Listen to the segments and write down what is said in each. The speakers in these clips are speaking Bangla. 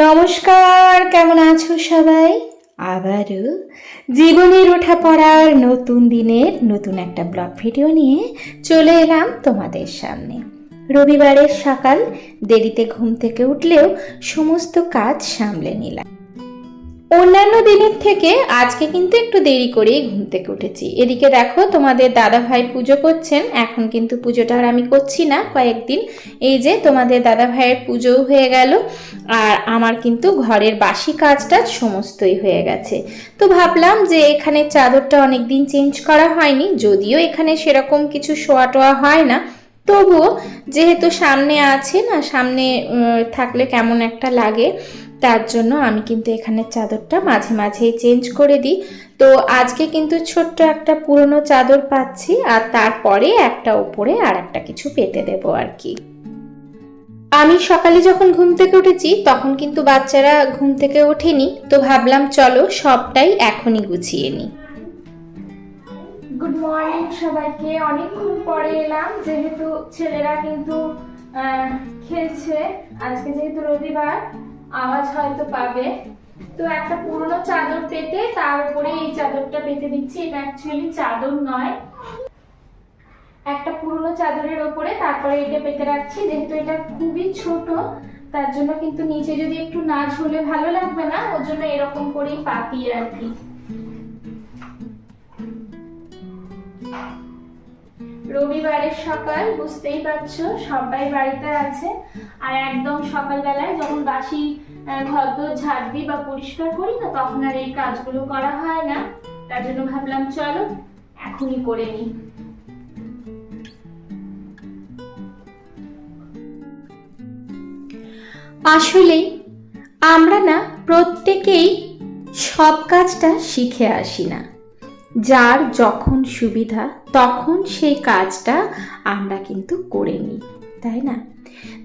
নমস্কার, কেমন আছো সবাই? আবারও জীবনের ওঠা পড়ার নতুন দিনের নতুন একটা ব্লগ ভিডিও নিয়ে চলে এলাম তোমাদের সামনে। রবিবারের সকাল, দেরিতে ঘুম থেকে উঠলেও সমস্ত কাজ সামলে নিলাম। অন্যান্য দিনের থেকে আজকে কিন্তু একটু দেরি করেই ঘুম থেকে উঠেছি। এদিকে দেখো, তোমাদের দাদা ভাই পুজো করছেন। এখন কিন্তু পুজোটা আর আমি করছি না কয়েকদিন। এই যে তোমাদের দাদা ভাইয়ের পুজোও হয়ে গেল আর আমার কিন্তু ঘরের বাসি কাজটা সমস্তই হয়ে গেছে। তো ভাবলাম যে এখানে চাদরটা অনেক দিন চেঞ্জ করা হয়নি, যদিও এখানে সেরকম কিছু শোয়া টোয়া হয় না। তবুও যেহেতু সামনে আছে না, সামনে থাকলে কেমন একটা লাগে, তার জন্য আমি কিন্তু এখানে চাদরটা মাঝে মাঝেই চেঞ্জ করে দিই। তো আজকে কিন্তু ছোট্ট একটা পুরনো চাদর পাচ্ছি, আর তারপরে একটা উপরে আর একটা কিছু পেতে দেবো আর কি। আমি সকালে যখন ঘুম থেকে উঠেছি, তখন কিন্তু বাচ্চারা ঘুম থেকে ওঠেনি, তো ভাবলাম চলো সবটাই এখনই গুছিয়ে নিই। গুড মর্নিং সবাইকে। অনেকক্ষণ পরে এলাম। যেহেতু ছেলেরা কিন্তু খেলছে, আজকে যেহেতু রবিবার, আওয়াজ হয়তো পাবে। তো একটা পুরনো চাদর পেতে, তার উপরে এই চাদরটা পেতে দিচ্ছি। এটা অ্যাকচুয়ালি চাদর নয়। একটা পুরনো চাদরের ওপরে তারপরে এটা পেতে রাখছি। যেহেতু এটা খুবই ছোট, তার জন্য কিন্তু নিচে যদি একটু না ঝুলে ভালো লাগবে না, ওর জন্য এরকম করেই পাতি আর কি। রবিবারের সকাল, বুঝতেই পারছ, সবাই বাড়িতে আছে। আর একদম সকালবেলায় যখন বাসি ঘরদোর ঝাড় দিই বা পরিষ্কার করি না তখন আর এই কাজগুলো করা হয় না। তার জন্য ভাবলাম, চলো, এখনই করে নিই। আসলেই আমরা না প্রত্যেকেই সব কাজটা শিখে আসি না। যার যখন সুবিধা, তখন সেই কাজটা আমরা কিন্তু করে নিই, তাই না?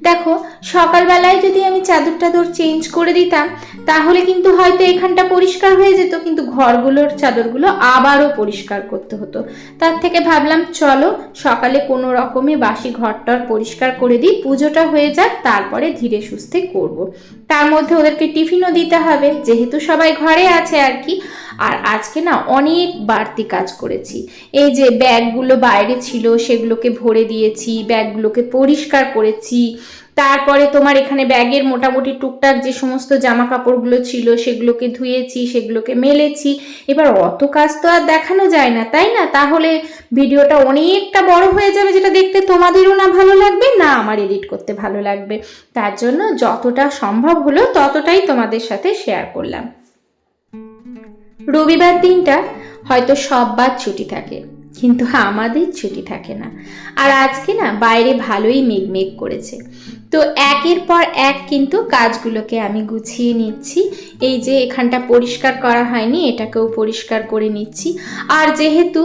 দেখো, সকালবেলায় যদি আমি চাদর টাদর চেঞ্জ করে দিতাম, তাহলে কিন্তু হয়তো এখানটা পরিষ্কার হয়ে যেত, কিন্তু ঘরগুলোর চাদরগুলো আবারও পরিষ্কার করতে হতো। তার থেকে ভাবলাম, চলো সকালে কোনো রকমে বাসি ঘরটার পরিষ্কার করে দিই, পুজোটা হয়ে যাক, তারপরে ধীরে সুস্থে করব। তার মধ্যে ওদেরকে টিফিনও দিতে হবে, যেহেতু সবাই ঘরে আছে আর কি। আর আজকে না অনেক বাড়তি কাজ করেছি। এই যে ব্যাগগুলো বাইরে ছিল, সেগুলোকে ভরে দিয়েছি, ব্যাগগুলোকে পরিষ্কার করেছি। তারপরে তোমার এখানে ব্যাগের মোটামুটি টুকটাক যে সমস্ত জামা কাপড়গুলো ছিল, সেগুলোকে ধুয়েছি, সেগুলোকে মেলেছি। এবার অত কাজ তো আর দেখানো যায় না, তাই না? তাহলে ভিডিওটা অনেকটা বড় হয়ে যাবে যেটা দেখতে তোমাদেরও না ভালো লাগবে, না আমার এডিট করতে ভালো লাগবে। তার জন্য যতটা সম্ভব হলো ততটাই তোমাদের সাথে শেয়ার করলাম। রবিবার দিনটা হয়তো সববার ছুটি থাকে, কিন্তু আমাদের ছুটি থাকে না। আর আজকে না, বাইরে ভালোই মেঘমেঘ করেছে। তো একের পর এক কিন্তু কাজগুলোকে আমি গুছিয়ে নিচ্ছি। এই যে এখানটা পরিষ্কার করা হয়নি, এটাকেও পরিষ্কার করে নিচ্ছি। আর যেহেতু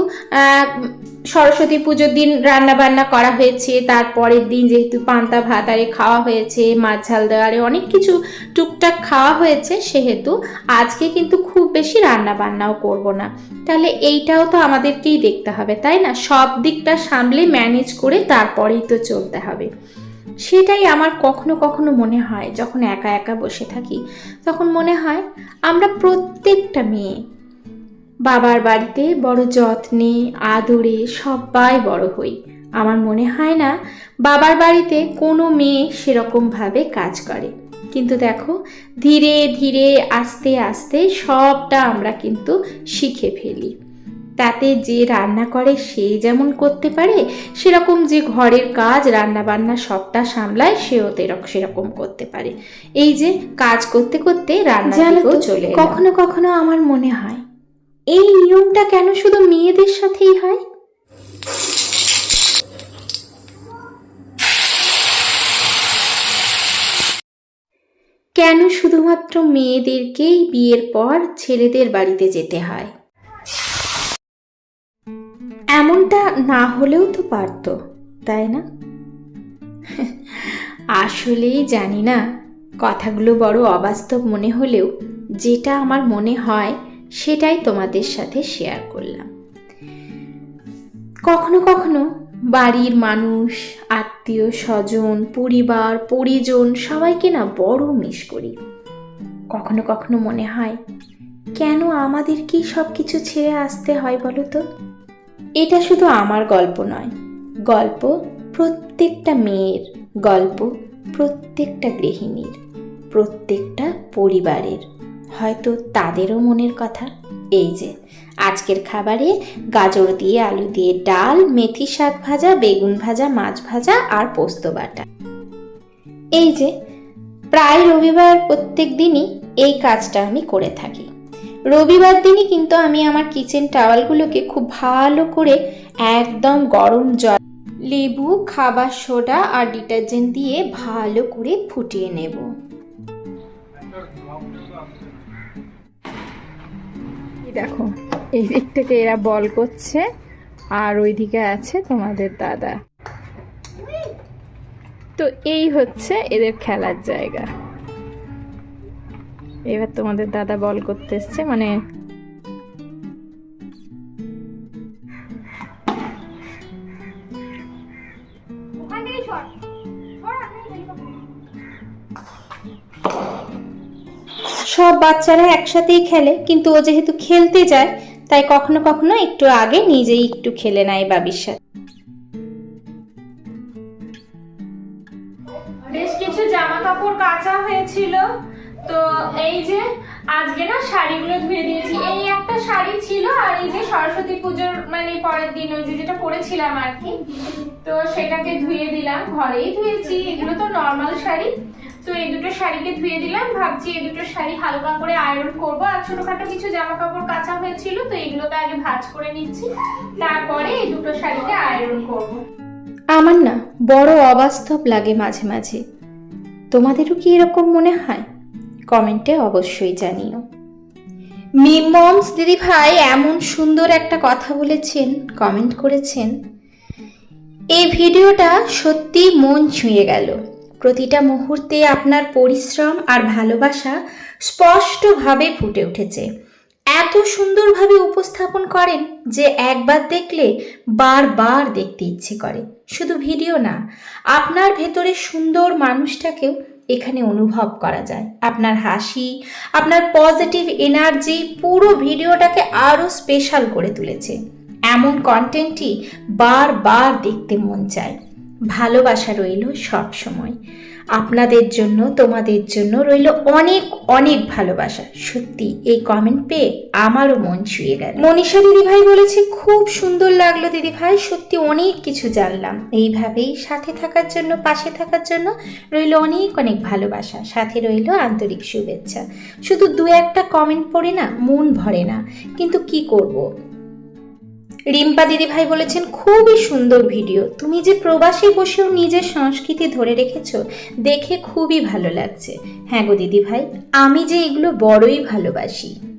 সরস্বতী পুজোর দিন রান্না বান্না করা হয়েছে, তারপরের দিন যেহেতু পান্তা ভাত, আরে খাওয়া হয়েছে, মাছ ঝাল দেওয়ারে অনেক কিছু টুকটাক খাওয়া হয়েছে সেহেতু আজকে কিন্তু খুব বেশি রান্না বান্নাও করব না। তাহলে এইটাও তো আমাদেরকেই দেখতে হবে, তাই না? সব দিকটা সামলে ম্যানেজ করে তারপরেই তো চলতে হবে। সেটাই আমার কখনো কখনো মনে হয়, যখন একা একা বসে থাকি, তখন মনে হয় আমরা প্রত্যেকটা মেয়ে বাবার বাড়িতে বড় যত্নে আদরে সবাই বড় হই। আমার মনে হয় না বাবার বাড়িতে কোনো মেয়ে সেরকমভাবে কাজ করে। কিন্তু দেখো ধীরে ধীরে আস্তে আস্তে সবটা আমরা কিন্তু শিখে ফেলি। তাতে যে রান্না করে সে যেমন করতে পারে সেরকম যে ঘরের কাজ রান্না বান্না সবটা সামলায় সেও তেরক সেরকম করতে পারে। এই যে কাজ করতে করতে রান্না চলে কখনো কখনো আমার মনে হয় এই নিয়মটা কেন শুধু মেয়েদের সাথেই হয়? কেন শুধুমাত্র মেয়েদেরকেই বিয়ের পর ছেলেদের বাড়িতে যেতে হয়? এমনটা না হলেও তো পারতো, তাই না? আসলেই জানি না, কথাগুলো বড় অবাস্তব মনে হলেও যেটা আমার মনে হয় সেটাই তোমাদের সাথে শেয়ার করলাম। কখনো কখনো বাড়ির মানুষ, আত্মীয় স্বজন, পরিবার, পরিজন সবাইকে না বড় মিস করি। কখনো কখনো মনে হয়, কেন আমাদেরকেই সব কিছু ছেড়ে আসতে হয় বলো তো? এটা শুধু আমার গল্প নয়, গল্প প্রত্যেকটা মেয়ের, গল্প প্রত্যেকটা গৃহিণীর, প্রত্যেকটা পরিবারের। হয়তো তাদেরও মনের কথা। এই যে, আজকের খাবারে গাজর দিয়ে আলু দিয়ে ডাল, মেথি শাক ভাজা, বেগুন ভাজা, মাছ ভাজা আর পোস্ত বাটা। এই যে, প্রায় রবিবার প্রত্যেক দিনই এই কাজটা আমি করে থাকি। রবিবার দিনই কিন্তু আমি আমার কিচেন টাওয়ালগুলোকে খুব ভালো করে একদম গরম জল, লেবু, খাবার সোডা আর ডিটারজেন্ট দিয়ে ভালো করে ফুটিয়ে নেব। দেখো, এই দিক থেকে এরা বল করছে, আর ওই দিকে আছে তোমাদের দাদা। তো এই হচ্ছে এদের খেলার জায়গা। এবার তোমাদের দাদা বল করতে এসছে মানে সব বাচ্চারা একসাথেই খেলে, কিন্তু ও যেহেতু খেলতে যায়, তাই কখনো কখনো একটু আগে নিজেই একটু খেলে নেয় বাবির সাথে। বেশ কিছু জামা কাপড় কাঁচা হয়েছিল, তো এই যে আজকে না শাড়িগুলো ধুয়ে দিয়েছি। এই একটা শাড়ি ছিল আর এই যে সরস্বতী পুজোর মানে পরের দিন ওই যে যেটা পরেছিলাম আর কি, তো সেটাকে ধুয়ে দিলাম। ঘরেই ধুয়েছি, এগুলো তো নর্মাল শাড়ি। তো এই দুটো শাড়িকে ধুয়ে দিলাম। ভাবছি এই দুটো শাড়ি হালকা করে আয়রন করব। আর ছোটখাটো কিছু জামা কাপড় কাঁচা হয়েছিল, তো এগুলোকে আগে ভাজ করে নিচ্ছি। তারপরে এই দুটো শাড়িকে আয়রন করব। আমার না বড় অবাস্তব লাগে মাঝে মাঝে। তোমাদেরও কি এরকম মনে হয়? কমেন্টে অবশ্যই জানিও। মিমমস দিদি ভাই এমন সুন্দর একটা কথা বলেছেন, কমেন্ট করেছেন। এই ভিডিওটা সত্যি মন ছুঁয়ে গেল। প্রতিটা মুহূর্তে আপনার পরিশ্রম আর ভালোবাসা স্পষ্টভাবে ফুটে উঠেছে। এত সুন্দরভাবে উপস্থাপন করেন যে একবার দেখলে বারবার দেখতে ইচ্ছে করে। শুধু ভিডিও না, আপনার ভেতরে সুন্দর মানুষটাকেও এখানে অনুভব করা যায়। আপনার হাসি, আপনার পজিটিভ এনার্জি পুরো ভিডিওটাকে আরও স্পেশাল করে তুলেছে। এমন কন্টেন্টই বারবার দেখতে মন চায়। ভালোবাসা রইল সব সময় আপনাদের জন্য, তোমাদের জন্য রইল অনেক অনেক ভালোবাসা। সত্যি, এই কমেন্ট পেয়ে আমারও মন ছুঁয়ে গেল। মনীষা দিদিভাই বলেছে, খুব সুন্দর লাগল দিদিভাই, সত্যি অনেক কিছু জানলাম। এইভাবেই সাথে থাকার জন্য, পাশে থাকার জন্য রইল অনেক অনেক ভালোবাসা। সাথে রইল আন্তরিক শুভেচ্ছা। শুধু দু একটা কমেন্ট পড়ে না, মন ভরে না। কিন্তু কি করব? রিম্পা দিদিভাই বলেছেন, খুবই সুন্দর ভিডিও। তুমি যে প্রবাসী বসেও নিজের সংস্কৃতি ধরে রেখেছ, দেখে খুবই ভালো লাগছে। হ্যাঁ গো দিদিভাই, আমি যে এগুলো বড়ই ভালোবাসি।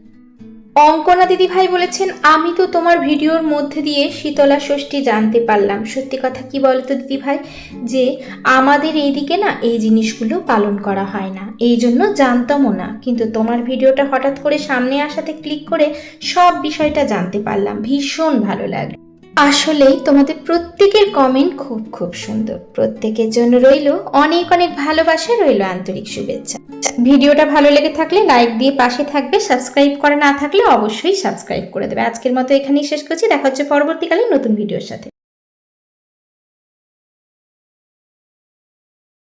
অঙ্কনা দিদিভাই বলেছেন, আমি তো তোমার ভিডিওর মধ্যে দিয়ে শীতলা ষষ্ঠী জানতে পারলাম। সত্যি কথা কি বলতো দিদিভাই? যে আমাদের এইদিকে না এই জিনিসগুলো পালন করা হয় না। এই জন্য জানতামও না। কিন্তু তোমার ভিডিওটা হঠাৎ করে সামনে আসাতে ক্লিক করে সব বিষয়টা জানতে পারলাম। ভীষণ ভালো লাগল। আসলেই তোমাদের প্রত্যেকের কমেন্ট খুব খুব সুন্দর। প্রত্যেকের জন্য রইল অনেক অনেক ভালোবাসা, রইল আন্তরিক শুভেচ্ছা। ভিডিওটা ভালো লেগে থাকলে লাইক দিয়ে পাশে থাকবে। সাবস্ক্রাইব করা না থাকলে অবশ্যই সাবস্ক্রাইব করে দেবে। আজকের মতো এখানেই শেষ করছি। দেখা হচ্ছে পরবর্তীকালে নতুন ভিডিওর সাথে।